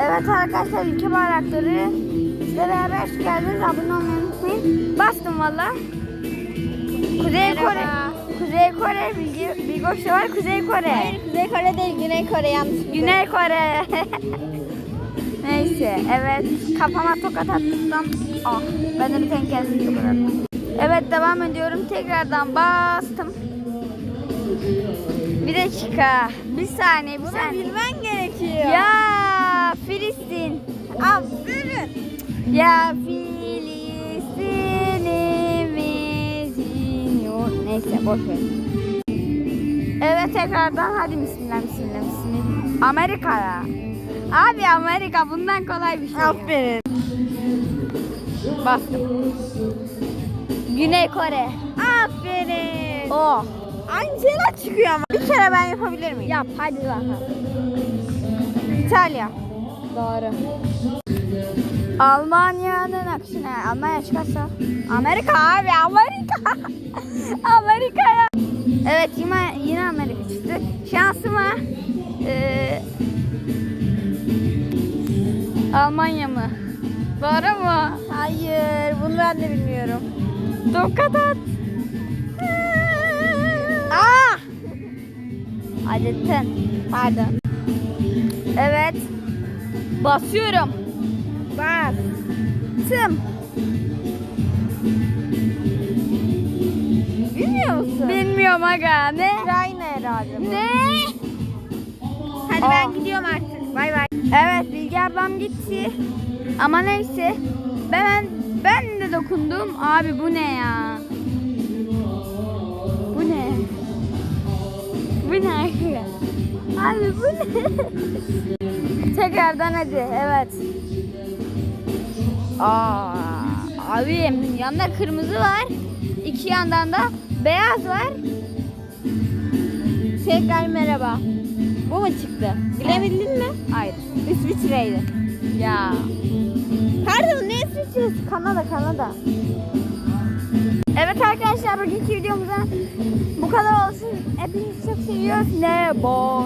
Evet arkadaşlar ülke bayrakları. Sizle beraber hoş geldiniz. Abone olmayı unutmayın. Bastım valla. Kuzey Kore. Kuzey Kore bilgi, hoşu var. Kuzey Kore. Hayır Kuzey Kore değil Güney Kore yanlış. Güney Kore. Neyse evet kafama tokat attım. Ah ben de bir tane attım. Evet devam ediyorum. Tekrardan bastım. Bir dakika. Bir saniye bir Bunu saniye. bilmen gerekiyor. Ya Filistin. Aferin. Ya Filistin'imizin yurt. Neyse boş ver. Evet tekrardan hadi bismillah bismillah bismillah. Amerika'ya. Abi Amerika bundan kolay bir şey. Aferin. Bastım. Güney Kore. Aferin. Oh. Şeyler çıkıyor ama. Bir kere ben yapabilir miyim? Yap hadi bakalım. İtalya. Doğru. Almanya'nın aksine Almanya çıkarsa Amerika abi Amerika Amerika'ya Evet yine, yine Amerika çıktı şansıma eee, Almanya mı Doğru mu Hayır bunu ben de bilmiyorum. Tokat at Aa! Acıttın Pardon. Evet Basıyorum Bas. Tım Bilmiyor musun? Bilmiyorum aga ne Ukrayna herhalde bu. Ne Hadi Aa. ben gidiyorum artık. Bay bay. Evet Bilge ablam gitti. Ama neyse. Ben ben de dokundum. Abi bu ne ya? Bu ne? Bu ne? Abi bu ne? Tekrardan hadi. Evet. Aa, abi yanında kırmızı var. İki yandan da beyaz var. Tekrar merhaba. Bu mu çıktı? Bilebildin mi? Hayır. İsviçre'ydi. Ya. Pardon ne İsviçre'si? Kanada Kanada. Evet arkadaşlar bugünkü videomuzda bu kadar olsun. Hepinizi çok seviyoruz. Ne boy.